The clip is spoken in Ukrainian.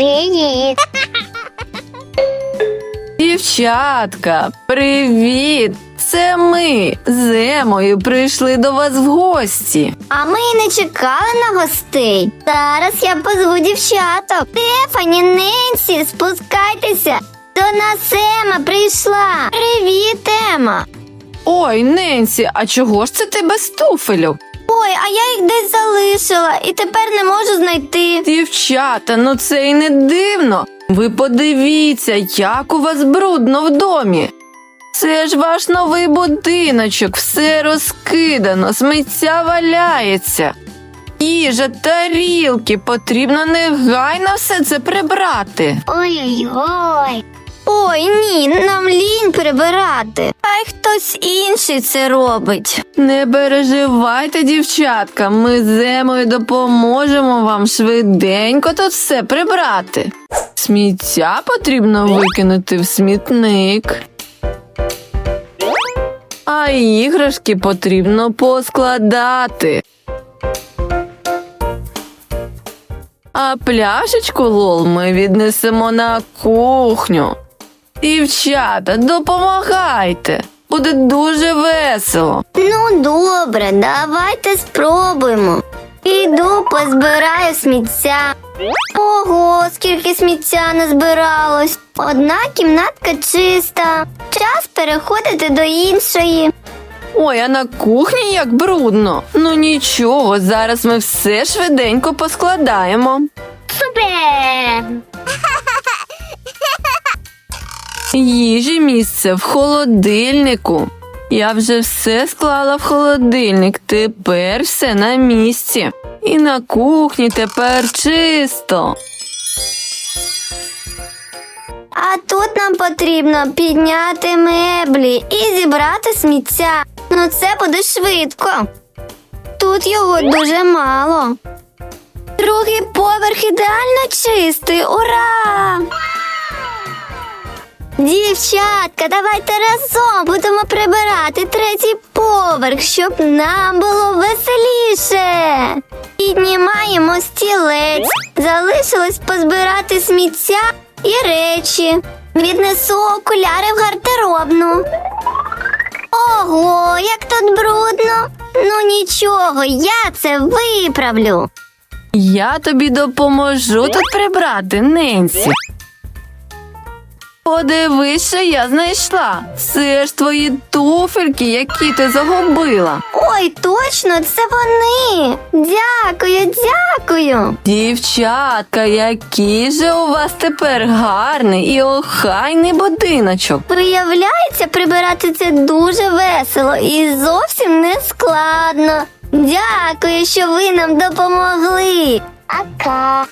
Привіт. Дівчатка, привіт! Це ми з Емою прийшли до вас в гості. А ми й не чекали на гостей. Зараз я позву дівчаток. Стефані, Ненсі, спускайтеся. До нас Ема прийшла. Привіт, Ема. Ой, Ненсі, а чого ж це ти без туфелю? Ой, а я їх десь залишила і тепер не можу знайти. Дівчата, ну це й не дивно. Ви подивіться, як у вас брудно в домі. Це ж ваш новий будиночок, все розкидано, сміття валяється. Їжа, тарілки, потрібно негайно все це прибрати. Ой-ой-ой. Ой, ні, нам лінь прибирати. Хай хтось інший це робить. Не переживайте, дівчатка, ми з Емою допоможемо вам швиденько тут все прибрати. Сміття потрібно викинути в смітник. А іграшки потрібно поскладати. А пляшечку лол ми віднесемо на кухню. Дівчата, допомагайте. Буде дуже весело. Ну, добре, давайте спробуємо. Іду позбираю сміття. Ого, скільки сміття назбиралось. Одна кімнатка чиста. Час переходити до іншої. Ой, а на кухні як брудно. Ну нічого, зараз ми все швиденько поскладаємо. Супер! Їжі місце в холодильнику. Я вже все склала в холодильник. Тепер все на місці. І на кухні тепер чисто. А тут нам потрібно підняти меблі і зібрати сміття. Ну це буде швидко. Тут його дуже мало. Другий поверх ідеально чистий. Ура! Дівчатка, давайте разом будемо прибирати третій поверх, щоб нам було веселіше. Піднімаємо стілець. Залишилось позбирати сміття і речі. Віднесу окуляри в гардеробну. Ого, як тут брудно. Ну нічого, я це виправлю. Я тобі допоможу тут прибрати, Ненсі. Подивись, що я знайшла. Це ж твої туфельки, які ти загубила. Ой, точно, це вони. Дякую, дякую. Дівчатка, який же у вас тепер гарний і охайний будиночок. Виявляється, прибирати це дуже весело і зовсім не складно. Дякую, що ви нам допомогли. Ака.